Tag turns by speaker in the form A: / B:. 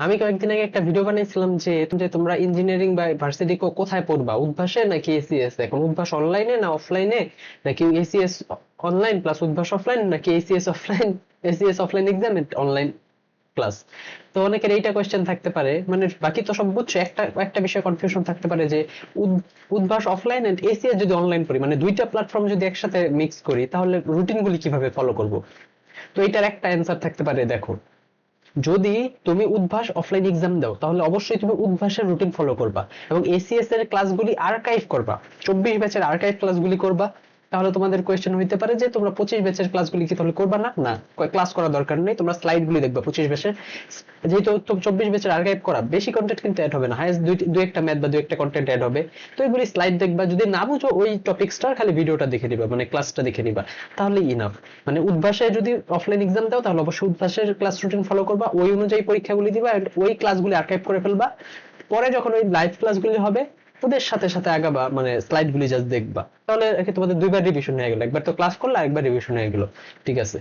A: আমি কয়েকদিন আগে একটা ভিডিও বানিয়েছিলাম যে যে তোমরা ইঞ্জিনিয়ারিং বা ভার্সিটি কোথায় পড়বা? উদ্ভাসে নাকি এসিএস এখন উদ্ভাস অনলাইনে না অফলাইনে নাকি ACS online plus Udvash offline নাকি ACS offline ACS offline exam online class তো অনেকের এইটা কোয়েশ্চেন থাকতে পারে। মানে বাকি তো সব বুঝছ, একটা একটা বিষয়ে কনফিউশন থাকতে পারে যে, উদ- উদ্ভাস অফলাইন এন্ড এসিএস যদি অনলাইন করি মানে দুইটা প্ল্যাটফর্ম যদি একসাথে মিক্স করি, তাহলে রুটিন গুলি কীভাবে ফলো করব? তো এটার একটা অ্যান্সার থাকতে পারে, দেখো। যদি তুমি উদ্ভাস অফলাইন এক্সাম দাও, তাহলে অবশ্যই তুমি উদ্ভাসের রুটিন ফলো করবা এবং এসিএস এর ক্লাসগুলি আর্কাইভ করবা। চব্বিশ ব্যাচের আর্কাইভ ক্লাসগুলি করবা। তাহলে তোমাদের কোয়েশ্চেন হইতে পারে যে তোমরা পঁচিশ ব্যাচের ক্লাসগুলি কি তাহলে করবা না? না। ক্লাস করার দরকার নেই। তোমরা স্লাইড গুলি দেখবা পঁচিশ ব্যাচের যেহেতু চব্বিশ ব্যাচের আর্কাইভ করা বেশি কন্টেন্ট কিন্তু অ্যাড হবে না। হাইস্ট দুই একটা ম্যাথ বা দুই একটা কন্টেন্ট অ্যাড হবে। তো এগুলি স্লাইড দেখবা। যদি না বুঝো ওই টপিক্সটার খালি ভিডিওটা দেখে নিবা মানে ক্লাসটা দেখে নিবা। তাহলে ইনাফ মানে উদ্ভাসে যদি অফলাইন এক্সাম দাও তাহলে অবশ্যই উদ্ভাসের ক্লাস রুটিন ফলো করবা। ওই অনুযায়ী পরীক্ষাগুলি দিবা ওই ক্লাসগুলি আর্কাইভ করে ফেলবা। পরে যখন ওই লাইভ ক্লাসগুলি হবে ওদের সাথে সাথে আগাবা মানে স্লাইড গুলি জাস্ট দেখবা। তাহলে তোমাদের দুইবার রিভিশন হয়ে গেলো। একবার তো ক্লাস করলে একবার রিভিশন হয়ে গেলো। ঠিক আছে?